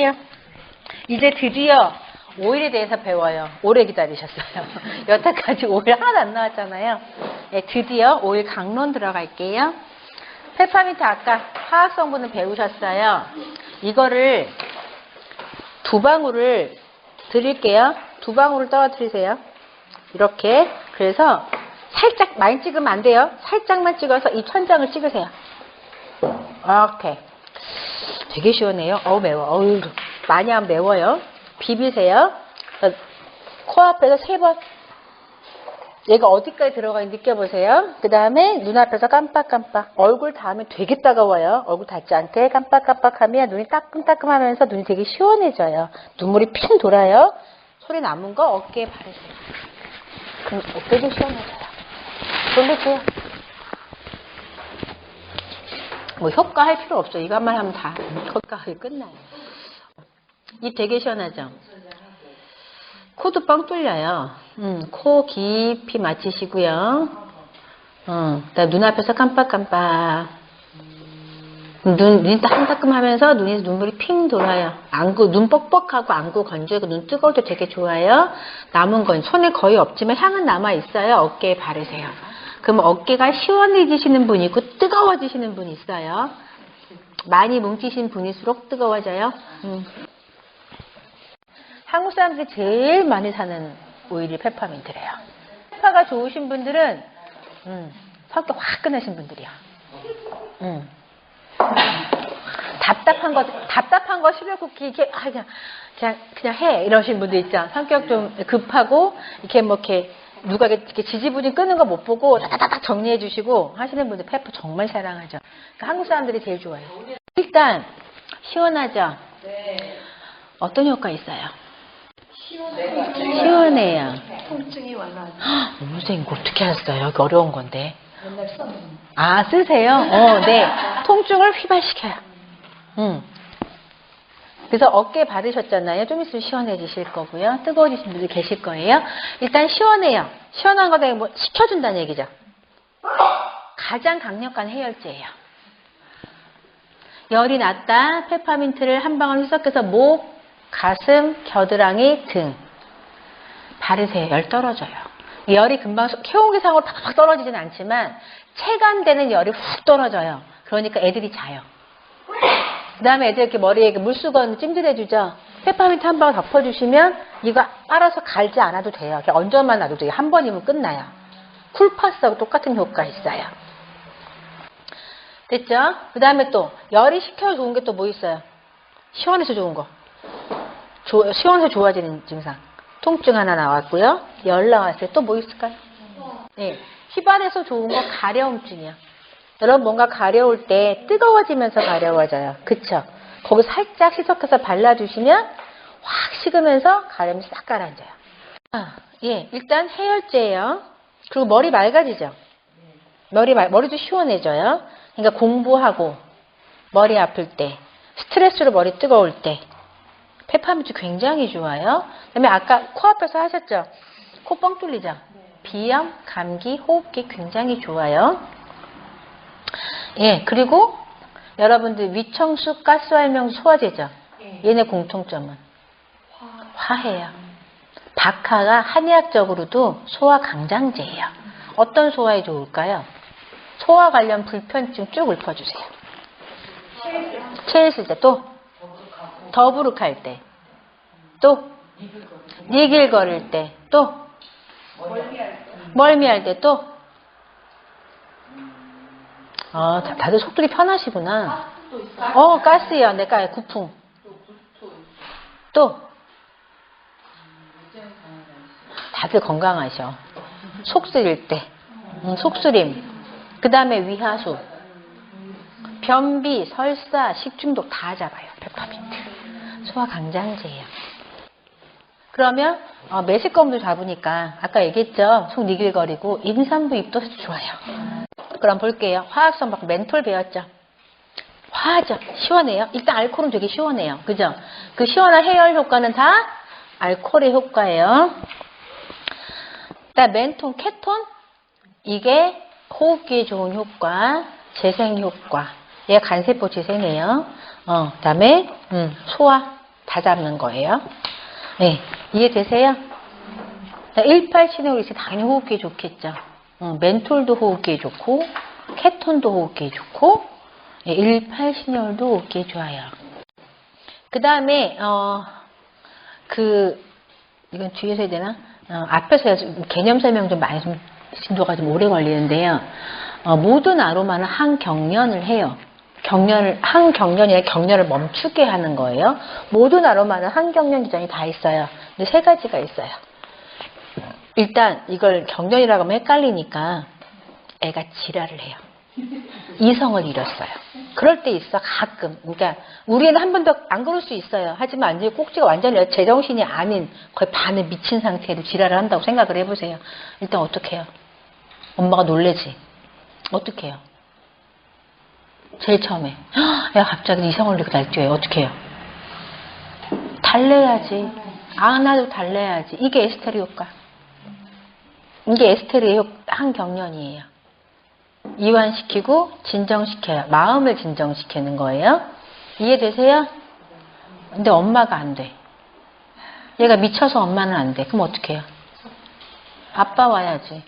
할게요. 이제 드디어 오일에 대해서 배워요. 오래 기다리셨어요. 여태까지 오일 하나도 안 나왔잖아요. 네, 드디어 오일 강론 들어갈게요. 페퍼민트 아까 화학 성분을 배우셨어요. 이거를 두 방울을 드릴게요. 두 방울을 떨어뜨리세요. 이렇게. 그래서 살짝 많이 찍으면 안 돼요. 살짝만 찍어서 이 천장을 찍으세요. 이렇게. 되게 시원해요. 어우 매워. 어우 많이 안 매워요. 비비세요. 코앞에서 세 번. 얘가 어디까지 들어가 있는지 느껴보세요. 그 다음에 눈앞에서 깜빡깜빡. 얼굴 닿으면 되게 따가워요. 얼굴 닿지 않게 깜빡깜빡하면 눈이 따끔따끔하면서 눈이 되게 시원해져요. 눈물이 핑 돌아요. 소리 남은 거 어깨에 바르세요. 그럼 어깨도 시원해져요. 돌리세요. 뭐 효과 할 필요 없죠. 이것만 하면 다 효과가 끝나요. 입 되게 시원하죠? 코도 뻥 뚫려요. 음, 코 깊이 맞추시고요. 어, 눈앞에서 깜빡깜빡. 눈, 눈이 따끔따끔 하면서 눈에서 눈물이 핑 돌아요. 안구, 눈 뻑뻑하고 안구 건조하고 눈 뜨거울 때 되게 좋아요. 남은 건 손에 거의 없지만 향은 남아 있어요. 어깨에 바르세요. 그럼 어깨가 시원해지시는 분이 있고 뜨거워지시는 분이 있어요. 많이 뭉치신 분일수록 뜨거워져요. 음. 한국 사람들이 제일 많이 사는 오일이 페퍼민트래요. 페퍼가 좋으신 분들은 음, 성격 화끈하신 분들이야. 음. 답답한 거 답답한 거 시료 쿠키 이게 아 그냥 그냥 그냥 해 이러신 분들 있죠. 성격 좀 급하고 이렇게 뭐 이렇게 누가 이렇게 지지부진 끄는 거 못 보고 다다닥 정리해 주시고 하시는 분들 페퍼 정말 사랑하죠. 그러니까 한국 사람들이 제일 좋아해요. 일단 시원하죠. 어떤 효과 있어요? 시원해요. 통증이 완화하죠. 헉, 선생님 이거 어떻게 하셨어요? 여기 어려운 건데. 맨날. 아 쓰세요? 어, 네. 통증을 휘발시켜요. 음. 그래서 어깨 바르셨잖아요. 좀 있으면 시원해지실 거고요. 뜨거워지신 분들 계실 거예요. 일단 시원해요. 시원한 거다 뭐 식혀준다는 얘기죠. 가장 강력한 해열제예요. 열이 났다. 페퍼민트를 한 방울 희석해서 목, 가슴, 겨드랑이, 등 바르세요. 열 떨어져요. 열이 금방 체온계상으로 팍팍 떨어지진 않지만 체감되는 열이 훅 떨어져요. 그러니까 애들이 자요. 그 다음에 애들 이렇게 머리에 물수건 찜질해주죠. 페퍼민트 한 방울 덮어주시면 이거 알아서 갈지 않아도 돼요. 그냥 얹어만 놔도 돼요. 한 번이면 끝나요. 쿨파스하고 똑같은 효과 있어요. 됐죠? 그 다음에 또 열이 식혀서 좋은 게 또 뭐 있어요? 시원해서 좋은 거. 조- 시원해서 좋아지는 증상. 통증 하나 나왔고요. 열 나왔어요. 또 뭐 있을까요? 네. 휘발해서 좋은 거 가려움증이요. 여러분 뭔가 가려울 때 뜨거워지면서 가려워져요. 그쵸? 거기 살짝 희석해서 발라주시면 확 식으면서 가려움이 싹 가라앉아요. 아, 예. 일단 해열제예요. 그리고 머리 맑아지죠? 머리, 말- 머리도 시원해져요. 그러니까 공부하고 머리 아플 때, 스트레스로 머리 뜨거울 때, 페퍼민트 굉장히 좋아요. 그다음에 아까 코앞에서 하셨죠? 코 뻥 뚫리죠? 비염, 감기, 호흡기 굉장히 좋아요. 예, 그리고 여러분들 위청수, 가스활명수, 소화제죠? 얘네 공통점은 화 해요. 박하가 한의학적으로도 소화 강장제예요. 어떤 소화에 좋을까요? 소화 관련 불편증 쭉 읊어주세요. 체했을 때 또, 더부룩할 때, 또, 니길거릴 때, 또, 멀미할 때 또, 아, 다- 다들 속들이 편하시구나. 어, 가스요. 내가 구풍. 또, 다들 건강하셔. 속 쓰릴 때, 음, 속쓰림. 그 다음에 위하수. 변비, 설사, 식중독 다 잡아요. 페퍼민트. 소화 강장제예요. 그러면 어, 매실검도 잡으니까 아까 얘기했죠. 속 니길거리고 임산부 입도 좋아요. 그럼 볼게요. 화학성 받고 멘톨 배웠죠. 화하죠. 시원해요. 일단 알코올은 되게 시원해요. 그죠? 그 시원한 해열 효과는 다 알코올의 효과예요. 그다음 멘톤, 케톤 이게 호흡기에 좋은 효과, 재생 효과. 얘가 간세포 재생이에요. 어, 그다음에 음, 소화 다 잡는 거예요. 네, 이해되세요? 18시네올이 당연히 호흡기에 좋겠죠. 어, 멘톨도 호흡기에 좋고, 케톤도 호흡기에 좋고, 18시네올도 호흡기에 좋아요. 그 다음에, 어, 그, 이건 뒤에서 해야 되나? 어, 앞에서 개념 설명 좀 많이 좀, 진도가 좀 오래 걸리는데요. 어, 모든 아로마는 한 경련을 해요. 경련을, 한 경련이 경련을 멈추게 하는 거예요. 모든 아로마는 한 경련 기전이 다 있어요. 근데 세 가지가 있어요. 일단 이걸 경련이라고 하면 헷갈리니까 애가 지랄을 해요. 이성을 잃었어요. 그럴 때 있어 가끔. 그러니까 우리 애는 한 번도 안 그럴 수 있어요. 하지만 완전히 꼭지가 완전히 제정신이 아닌 거의 반은 미친 상태로 지랄을 한다고 생각을 해보세요. 일단 어떻게 해요? 엄마가 놀래지. 어떻게 해요? 제일 처음에 헉, 야 갑자기 이성을 잃고 날뛰어요. 어떻게 해요? 달래야지. 안아도 달래야지. 이게 에스테르 효과. 이게 에스테르의 효- 한 경련이에요. 이완시키고 진정시켜요. 마음을 진정시키는 거예요. 이해되세요? 근데 엄마가 안 돼. 얘가 미쳐서 엄마는 안 돼. 그럼 어떻게 해요? 아빠 와야지.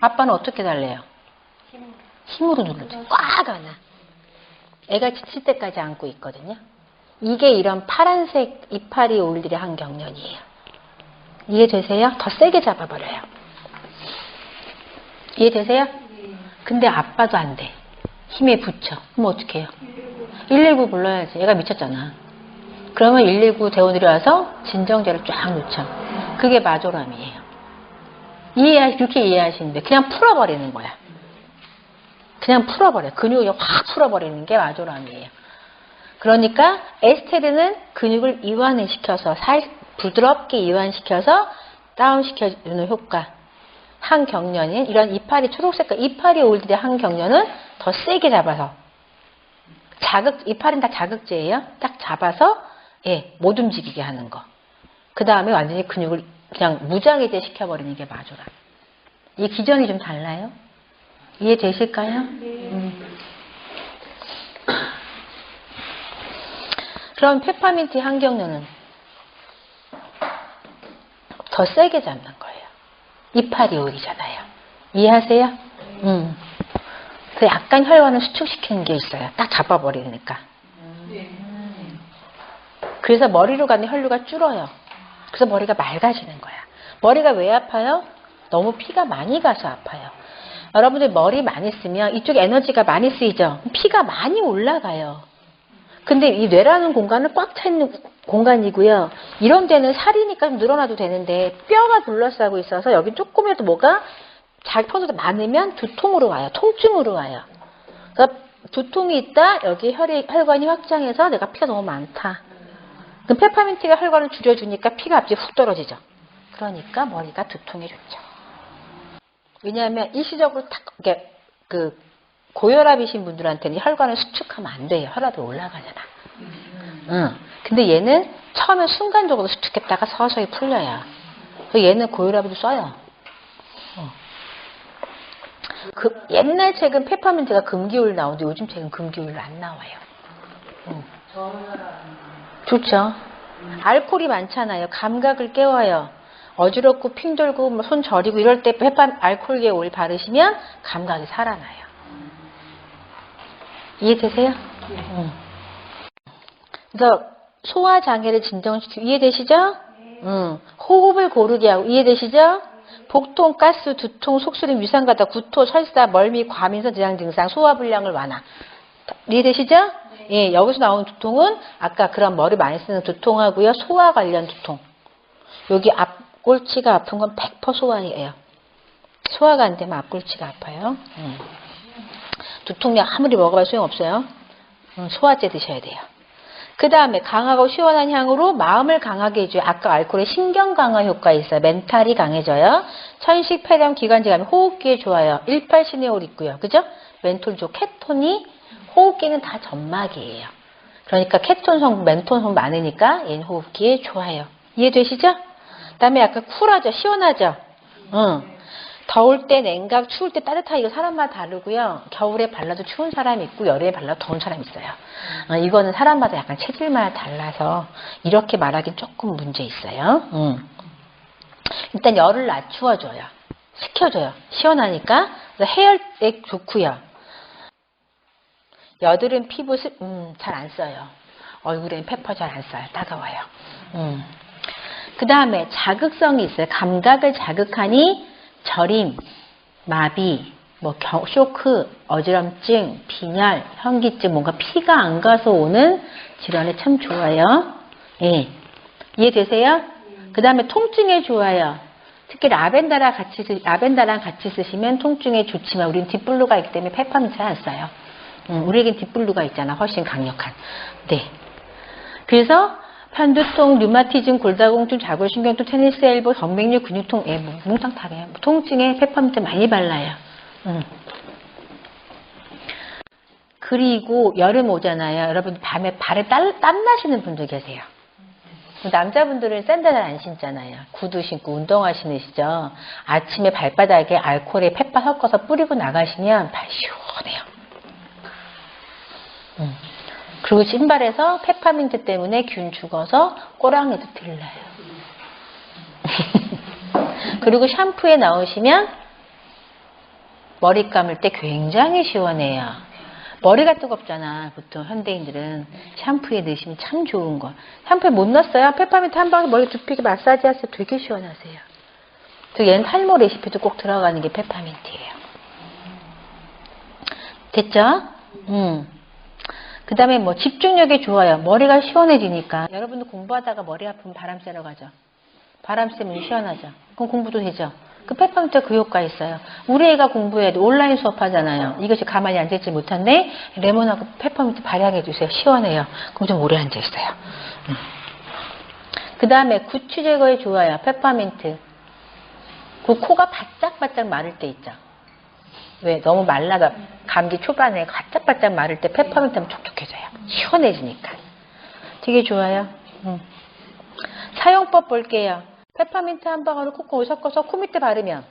아빠는 어떻게 달래요? 힘으로 누르지. 꽉 안아. 애가 지칠 때까지 안고 있거든요. 이게 이런 파란색 이파리 오일들의 한 경련이에요. 이해되세요? 더 세게 잡아버려요. 이해되세요? 근데 아빠도 안 돼. 힘에 붙여. 그럼 어떻게 해요? 119 불러야지. 얘가 미쳤잖아. 그러면 119 대원들이 와서 진정제를 쫙 놓죠. 그게 마조람이에요. 이해, 이렇게 이해하시는데 그냥 풀어버리는 거야. 그냥 풀어버려. 근육을 확 풀어버리는 게 마조람이에요. 그러니까 에스테르는 근육을 이완을 시켜서 살, 부드럽게 이완시켜서 다운시켜주는 효과. 한 경련인 이런 이파리 초록색깔 이파리 오일들의 한 경련은 더 세게 잡아서 자극 이파리는 다 자극제예요. 딱 잡아서 예, 못 움직이게 하는 거. 그 다음에 완전히 근육을 그냥 무장해제 시켜버리는 게 마조라. 이 기전이 좀 달라요? 이해되실까요? 음. 그럼 페퍼민트 한경련은 더 세게 잡는 거예요. 이파리 오일이잖아요. 이해하세요? 음. 그래서 약간 혈관을 수축시키는 게 있어요. 딱 잡아버리니까. 그래서 머리로 가는 혈류가 줄어요. 그래서 머리가 맑아지는 거야. 머리가 왜 아파요? 너무 피가 많이 가서 아파요. 여러분들 머리 많이 쓰면 이쪽 에너지가 많이 쓰이죠? 피가 많이 올라가요. 근데 이 뇌라는 공간은 꽉 차 있는 공간이고요. 이런 데는 살이니까 좀 늘어나도 되는데 뼈가 둘러싸고 있어서 여기 조금이라도 뭐가 자기 퍼져도 많으면 두통으로 와요. 통증으로 와요. 그래서 두통이 있다. 여기 혈이, 혈관이 확장해서 내가 피가 너무 많다. 그럼 페퍼민트가 혈관을 줄여주니까 피가 앞뒤 훅 떨어지죠. 그러니까 머리가 두통이 좋죠. 왜냐하면 일시적으로 탁, 이게 그 고혈압이신 분들한테는 혈관을 수축하면 안 돼요. 혈압이 올라가잖아. 응. 근데 얘는 처음에 순간적으로 수축했다가 서서히 풀려요. 그래서 얘는 고혈압에도 써요. 어. 그 옛날 책은 페퍼민트가 금기울 나오는데 요즘 책은 금기울 안 나와요. 어. 좋죠. 알코올이 많잖아요. 감각을 깨워요. 어지럽고 핑 돌고 뭐손 저리고 이럴 때 페퍼 알코올계 오일 바르시면 감각이 살아나요. 이해되세요? 응. 그래서 소화 장애를 진정시키고 이해되시죠? 응. 호흡을 고르게 하고 이해되시죠? 복통, 가스, 두통, 속쓰림, 위산가다, 구토, 설사, 멀미, 과민성 지장 증상, 소화 불량을 완화. 이해되시죠? 예, 여기서 나오는 두통은 아까 그런 머리 많이 쓰는 두통하고요. 소화 관련 두통. 여기 앞골치가 아픈 건 100% 소화예요. 소화가 안 되면 앞골치가 아파요. 음. 두통약 아무리 먹어봐도 소용없어요. 음, 소화제 드셔야 돼요. 그 다음에 강하고 시원한 향으로 마음을 강하게 해줘요. 아까 알코올의 신경 강화 효과 있어요. 멘탈이 강해져요. 천식, 폐렴, 기관지 감이 호흡기에 좋아요. 18시네올 있고요. 그죠? 멘톨조, 케톤이 호흡기는 다 점막이에요. 그러니까 케톤 성분, 멘톤 성분 많으니까 얘는 호흡기에 좋아요. 이해되시죠? 그 다음에 약간 쿨하죠? 시원하죠? 응. 더울 때 냉각, 추울 때 따뜻하게 사람마다 다르고요. 겨울에 발라도 추운 사람이 있고 여름에 발라도 더운 사람이 있어요. 어, 이거는 사람마다 약간 체질마다 달라서 이렇게 말하긴 조금 문제 있어요. 음. 일단 열을 낮추어줘요. 식혀줘요. 시원하니까 그래서 해열에 좋고요. 여드름 피부 습, 음, 잘 안 써요. 얼굴엔 페퍼 잘 안 써요. 따가워요. 음. 그 다음에 자극성이 있어요. 감각을 자극하니 저림, 마비, 뭐 겨- 쇼크, 어지럼증, 빈혈, 현기증, 뭔가 피가 안 가서 오는 질환에 참 좋아요. 예. 이해되세요? 그 다음에 통증에 좋아요. 특히 라벤더랑 같이, 쓰- 라벤더랑 같이 쓰시면 통증에 좋지만 우리는 딥블루가 있기 때문에 페퍼민트 안 써요. 음, 우리에겐 딥블루가 있잖아. 훨씬 강력한. 네. 그래서 편두통, 류마티즘, 골다공증, 자골신경통, 테니스 엘보, 정맥류, 근육통, 예, 뭐, 몽땅 다해요. 통증에 페퍼민트 많이 발라요. 음. 그리고 여름 오잖아요. 여러분 밤에 발에 땀, 땀 나시는 분들 계세요. 남자분들은 샌들을 안 신잖아요. 구두 신고 운동화 신으시죠. 아침에 발바닥에 알코올에 페퍼 섞어서 뿌리고 나가시면 발 시원해요. 음. 그리고 신발에서 페퍼민트 때문에 균 죽어서 꼬랑내도 들려요. 그리고 샴푸에 나오시면 머리 감을 때 굉장히 시원해요. 머리가 뜨겁잖아. 보통 현대인들은 샴푸에 넣으시면 참 좋은 거. 샴푸에 못 넣었어요. 페퍼민트 한 방울 머리 두피게 마사지 하세요. 되게 시원하세요. 또 얘는 탈모 레시피도 꼭 들어가는 게 페퍼민트예요. 됐죠? 음. 그 다음에 뭐 집중력이 좋아요. 머리가 시원해지니까. 여러분도 공부하다가 머리 아프면 바람 쐬러 가죠. 바람 쐬면 시원하죠. 그럼 공부도 되죠. 그 페퍼민트 그 효과 있어요. 우리 애가 공부해도 온라인 수업 하잖아요. 이것이 가만히 앉아있지 못한데 레몬하고 페퍼민트 발향해 주세요. 시원해요. 그럼 좀 오래 앉아있어요. 그 다음에 구취 제거에 좋아요. 페퍼민트. 그 코가 바짝바짝 마를 때 있죠. 왜 너무 말라가 감기 초반에 바짝바짝 마를 때 페퍼민트 하면 촉촉해져요. 시원해지니까. 되게 좋아요. 음. 사용법 볼게요. 페퍼민트 한 방울을 콕콕 섞어서 코 밑에 바르면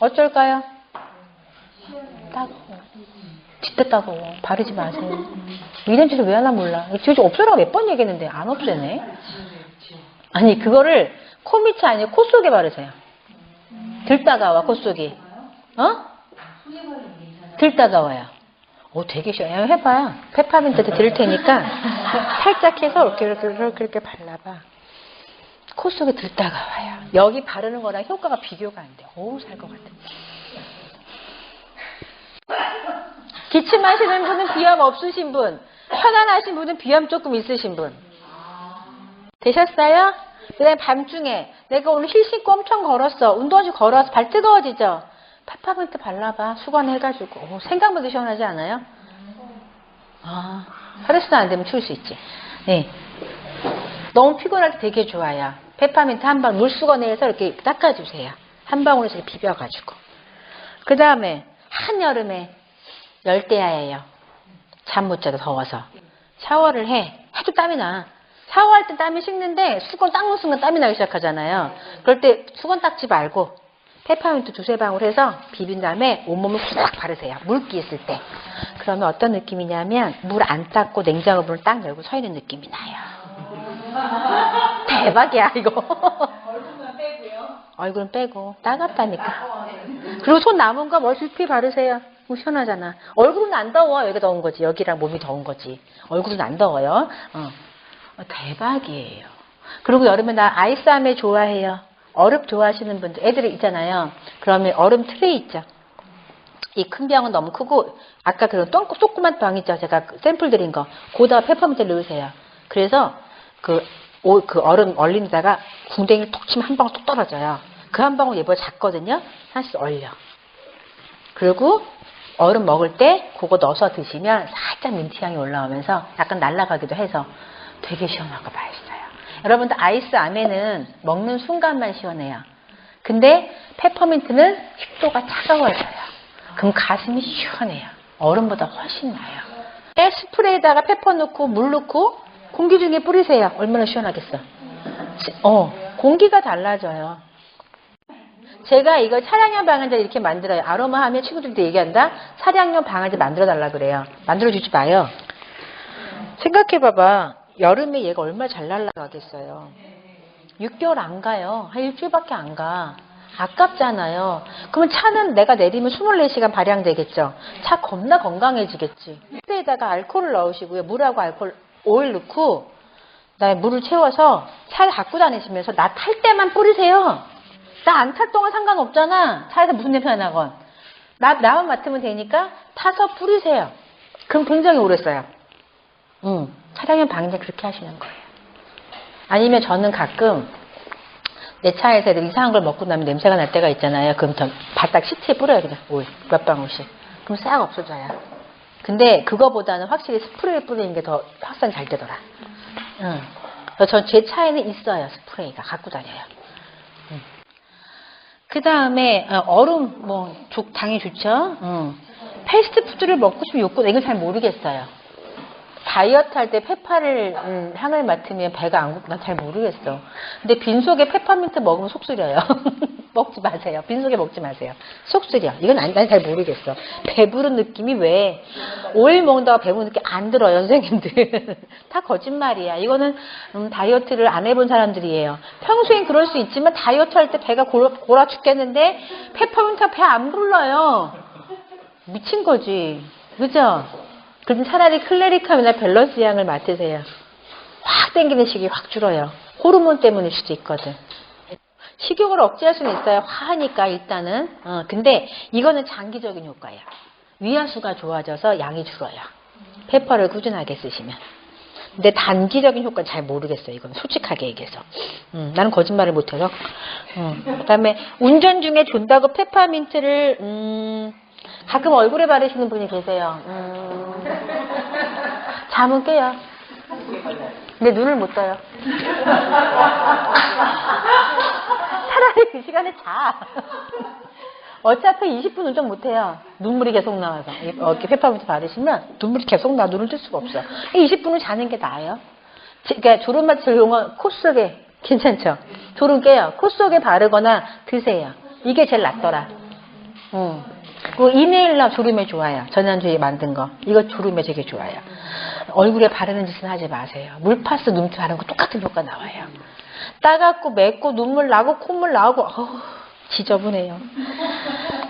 어쩔까요? 따가워. 진짜 따가워. 바르지 마세요. 이런 짓을 왜 하나 몰라. 지금 없애라고 몇 번 얘기했는데 안 없애네. 아니 그거를 코 밑이 아니고 코 속에 바르세요. 들 따가워 코 속이. 어? 들 따가워요. 오, 되게 시원해요. 해봐요. 페퍼민트도 들 테니까 살짝 해서 이렇게 이렇게 이렇게, 발라봐. 코 속에 들 따가워요. 여기 바르는 거랑 효과가 비교가 안 돼. 오, 살 것 같아. 기침하시는 분은 비염 없으신 분, 편안하신 분은 비염 조금 있으신 분. 되셨어요? 그 다음에 밤중에 내가 오늘 힐 신고 엄청 걸었어. 운동하시 걸어서 발 뜨거워지죠? 페퍼민트 발라봐. 수건해가지고. 오, 생각보다 시원하지 않아요? 아, 혈액순환 안 되면 추울 수 있지. 네. 너무 피곤할 때 되게 좋아요. 페퍼민트 한 방 물수건에서 이렇게 닦아주세요. 한 방울에서 이렇게 비벼가지고. 그 다음에 한여름에 열대야예요. 잠 못 자도 더워서. 샤워를 해. 해도 땀이 나. 샤워할 때 땀이 식는데 수건 닦는 순간 땀이 나기 시작하잖아요. 그럴 때 수건 닦지 말고 페퍼민트 두세 방울 해서 비빈 다음에 온몸을 후딱 바르세요. 물기 있을 때. 그러면 어떤 느낌이냐면 물 안 닦고 냉장고 문을 딱 열고 서 있는 느낌이 나요. 대박이야 이거. 얼굴만 빼고요. 얼굴은 빼고 따갑다니까. 그리고 손 남은 거 두피 바르세요. 그럼 시원하잖아. 얼굴은 안 더워. 여기가 더운 거지. 여기랑 몸이 더운 거지. 얼굴은 안 더워요. 어. 어, 대박이에요. 그리고 여름에 나 아이스 아메 좋아해요. 얼음 좋아하시는 분들, 애들이 있잖아요. 그러면 얼음 트레이 있죠. 이 큰 병은 너무 크고, 아까 그런 똥, 조그만 병 있죠. 제가 그 샘플 드린 거. 거기다가 페퍼민트 넣으세요. 그래서 그, 오- 그 얼음 얼린다가 궁뎅이를 톡 치면 한 방울 톡 떨어져요. 그 한 방울 얘보다 작거든요. 하나씩 얼려. 그리고 얼음 먹을 때 그거 넣어서 드시면 살짝 민트향이 올라오면서 약간 날아가기도 해서 되게 시원하고 맛있어요. 여러분들 아이스 아메는 먹는 순간만 시원해요. 근데 페퍼민트는 식도가 차가워져요. 그럼 가슴이 시원해요. 얼음보다 훨씬 나아요. 에 스프레이에다가 페퍼 넣고 물 넣고 공기 중에 뿌리세요. 얼마나 시원하겠어. 지- 어, 공기가 달라져요. 제가 이거 차량용 방향제를 이렇게 만들어요. 아로마 하면 친구들한테 얘기한다. 차량용 방향제 만들어 달라 그래요. 만들어 주지 마요. 생각해 봐봐. 여름에 얘가 얼마나 잘 날라가겠어요. 6개월 안 가요. 한 일주일밖에 안 가. 아깝잖아요. 그러면 차는 내가 내리면 24시간 발양되겠죠. 차 겁나 건강해지겠지. 그때에다가 알코올을 넣으시고요. 물하고 알코올, 오일 넣고, 그다음에 물을 채워서 차를 갖고 다니시면서 나 탈 때만 뿌리세요. 나 안 탈 동안 상관없잖아. 차에서 무슨 냄새가 나건. 나, 나만 맡으면 되니까 타서 뿌리세요. 그럼 굉장히 오래 써요. 응. 차량용 방제 그렇게 하시는 거예요. 아니면 저는 가끔 내 차에서 이상한 걸 먹고 나면 냄새가 날 때가 있잖아요. 그럼 전 바닥 시트에 뿌려요. 그냥 오일 몇 방울씩. 그럼 싹 없어져요. 근데 그거보다는 확실히 스프레이 뿌리는 게 더 확산이 잘 되더라. 응. 전제 차에는 있어요. 스프레이가 갖고 다녀요. 그 다음에 얼음 뭐 조- 당연히 좋죠. 응. 패스트푸드를 먹고 싶으면 욕구 이건 잘 모르겠어요. 다이어트 할 때 페파를 음, 향을 맡으면 배가 안 고프 난잘 모르겠어. 근데 빈속에 페퍼민트 먹으면 속 쓰려요. 먹지 마세요. 빈속에 먹지 마세요. 속 쓰려. 이건 난잘 모르겠어. 배부른 느낌이 왜 오일 먹는다고 배부른 느낌 안 들어요, 선생님들. 다 거짓말이야. 이거는 음, 다이어트를 안 해본 사람들이에요. 평소엔 그럴 수 있지만 다이어트 할 때 배가 골아, 골아 죽겠는데 페퍼민트가 배안 불러요. 미친 거지. 그죠? 그럼 차라리 클레리캄이나 밸런스 양을 맡으세요. 확 땡기는 식이 확 줄어요. 호르몬 때문일 수도 있거든. 식욕을 억제할 수는 있어요. 화하니까 일단은. 어, 근데 이거는 장기적인 효과야. 위하수가 좋아져서 양이 줄어요. 페퍼를 꾸준하게 쓰시면. 근데 단기적인 효과는 잘 모르겠어요. 이건 솔직하게 얘기해서. 음, 나는 거짓말을 못해서. 음, 그 다음에 운전 중에 존다고 페퍼민트를 음, 가끔 얼굴에 바르시는 분이 계세요. 음, 잠은 깨요. 근데 눈을 못 떠요. 차라리 그 시간에 자. 어차피 20분 운전 못해요. 눈물이 계속 나와서. 이렇게 페퍼민트 바르시면 눈물이 계속 나. 눈을 뜰 수가 없어. 20분은 자는 게 나아요. 지- 그러니까 졸음마취 이용은 코 속에 괜찮죠? 졸음 깨요. 코 속에 바르거나 드세요. 이게 제일 낫더라. 음. 그 이네일러 졸음에 좋아요. 전현주에 만든 거. 이거 졸음에 되게 좋아요. 얼굴에 바르는 짓은 하지 마세요. 물파스 눈트 바르는 거 똑같은 효과 나와요. 따갑고 맵고 눈물 나고 콧물 나오고 어우, 지저분해요.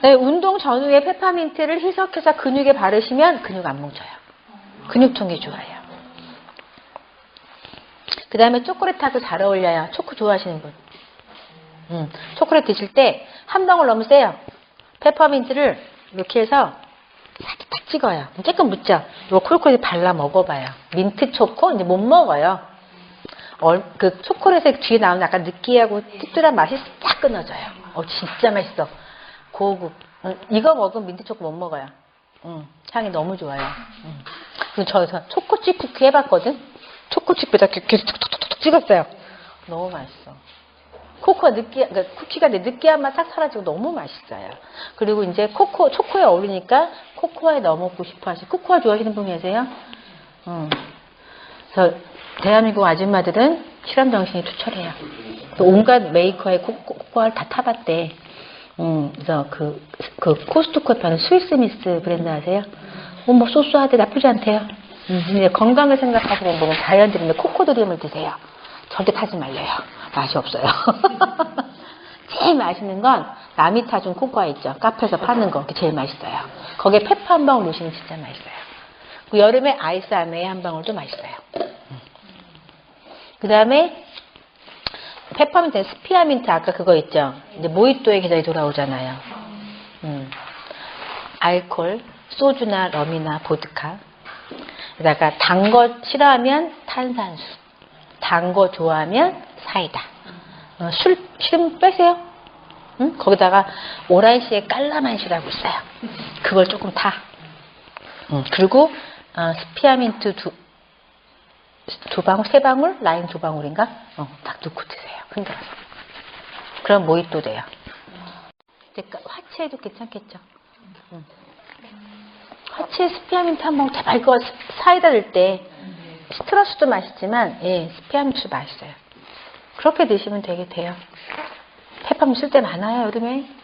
네, 운동 전후에 페퍼민트를 희석해서 근육에 바르시면 근육 안 뭉쳐요. 근육통에 좋아요. 그 다음에 초콜릿하고 잘 어울려요. 초코 좋아하시는 분. 음, 초콜릿 드실 때 한 방울 너무 세요. 페퍼민트를 이렇게 해서 살짝 딱 찍어요. 조금 묻죠? 이거 콜콜이 발라 먹어봐요. 민트 초코? 이제 못 먹어요. 얼- 그 초콜릿의 뒤에 나오는 약간 느끼하고 찝찝한 맛이 싹 끊어져요. 어, 진짜 맛있어. 고급. 음, 이거 먹으면 민트 초코 못 먹어요. 음, 향이 너무 좋아요. 음. 그리고 저, 저 초코칩 쿠키 해봤거든? 초코칩에다 이렇게 툭툭툭툭 찍었어요. 너무 맛있어. 코코가 느끼, 그러니까 쿠키가 내 느끼한 맛 싹 사라지고 너무 맛있어요. 그리고 이제 코코, 초코에 어울리니까 코코아에 넣어 먹고 싶어 하시, 코코아 좋아하시는 분 계세요? 음. 그래서 대한민국 아줌마들은 실험 정신이 투철해요. 그 온갖 메이커의 코, 코코아를 다 타봤대. 음, 그래서 그, 그 코스트코 파는 스위스미스 브랜드 아세요? 어, 뭐 소소하대 나쁘지 않대요. 음, 건강을 생각하시는 분은 자연드림의 코코드림을 드세요. 절대 타지 말래요. 맛이 없어요. 제일 맛있는 건 라미타준 코코아 있죠. 카페에서 파는 거. 그게 제일 맛있어요. 거기에 페퍼 한 방울 넣으시면 진짜 맛있어요. 그 여름에 아이스 아메이 한 방울도 맛있어요. 그 다음에 페퍼민트, 스피아민트 아까 그거 있죠. 이제 모히또의 계절이 돌아오잖아요. 음. 알콜, 소주나 럼이나 보드카. 그다가 단 거 싫어하면 탄산수. 단 거 좋아하면 사이다. 어, 술 싫으면 빼세요. 응? 거기다가 오란시에 깔라만시라고 있어요. 그걸 조금 타. 음, 그리고 어, 스피아민트 두, 두 방울, 세 방울, 라임 두 방울인가? 어, 딱 넣고 드세요. 흔들어서. 그럼 모히또 돼요. 그러니까 화채도 괜찮겠죠. 음. 화채 스피아민트 한 방울 제발 그거 사이다 넣을 때 시트러스도 맛있지만 예, 스피아민트도 맛있어요. 그렇게 드시면 되게 돼요. 페퍼 힙합 쓸때 많아요, 여름에.